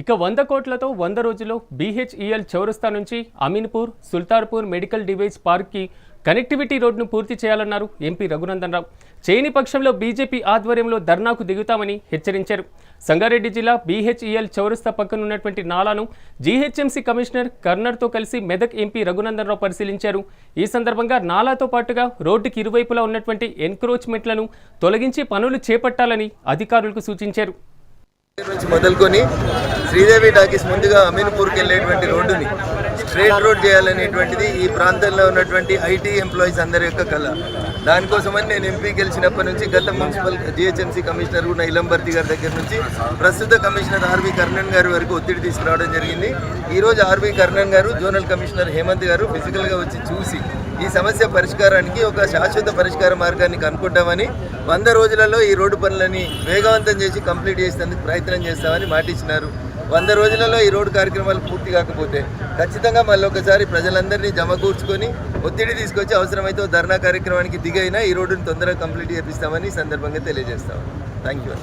ఇక వంద కోట్లతో వంద రోజుల్లో బీహెచ్ఈఎల్ చౌరస్తా నుంచి అమీన్పూర్ సుల్తార్పూర్ మెడికల్ డివైస్ పార్క్కి కనెక్టివిటీ రోడ్ను పూర్తి చేయాలన్నారు ఎంపీ రఘునందన్ రావు చేయని పక్షంలో బీజేపీ ఆధ్వర్యంలో ధర్నాకు దిగుతామని హెచ్చరించారు. సంగారెడ్డి జిల్లా బీహెచ్ఈఎల్ చౌరస్తా పక్కనున్నటువంటి నాలాను జీహెచ్ఎంసీ కమిషనర్ కర్నర్తో కలిసి మెదక్ ఎంపీ రఘునందన్ రావు పరిశీలించారు. ఈ సందర్భంగా నాలాతో పాటుగా రోడ్డుకి ఇరువైపులా ఉన్నటువంటి ఎన్క్రోచ్మెంట్లను తొలగించి పనులు చేపట్టాలని అధికారులకు సూచించారు. నుంచి మొదలుకొని శ్రీదేవి టాకీస్ ముందుగా అమీన్పూర్కి వెళ్ళేటువంటి రోడ్డుని స్ట్రేట్ రోడ్ చేయాలనేటువంటిది ఈ ప్రాంతంలో ఉన్నటువంటి ఐటీ ఎంప్లాయీస్ అందరి యొక్క కళ దానికోసమని నేను ఎంపీ గెలిచినప్పటి నుంచి గత మున్సిపల్ జిహెచ్ఎంసీ కమిషనర్ ఉన్న ఇలంబర్తి గారి దగ్గర నుంచి ప్రస్తుత కమిషనర్ ఆర్వి కర్ణన్ గారి వరకు ఒత్తిడి తీసుకురావడం జరిగింది. ఈరోజు ఆర్వి కర్ణన్ గారు జోనల్ కమిషనర్ హేమంత్ గారు ఫిజికల్గా వచ్చి చూసి ఈ సమస్య పరిష్కారానికి ఒక శాశ్వత పరిష్కార మార్గాన్ని కనుక్కుంటామని వంద రోజులలో ఈ రోడ్డు పనులని వేగవంతం చేసి కంప్లీట్ చేసేందుకు ప్రయత్నం చేస్తామని మాటిచ్చినారు. వంద రోజులలో ఈ రోడ్డు కార్యక్రమాలు పూర్తి కాకపోతే ఖచ్చితంగా మళ్ళీ ఒకసారి ప్రజలందరినీ జమకూర్చుకొని ఒత్తిడి తీసుకొచ్చి అవసరమైతే ఓ ధర్నా కార్యక్రమానికి దిగైనా ఈ రోడ్డును తొందరగా కంప్లీట్ చేపిస్తామని సందర్భంగా తెలియజేస్తాం. Thank you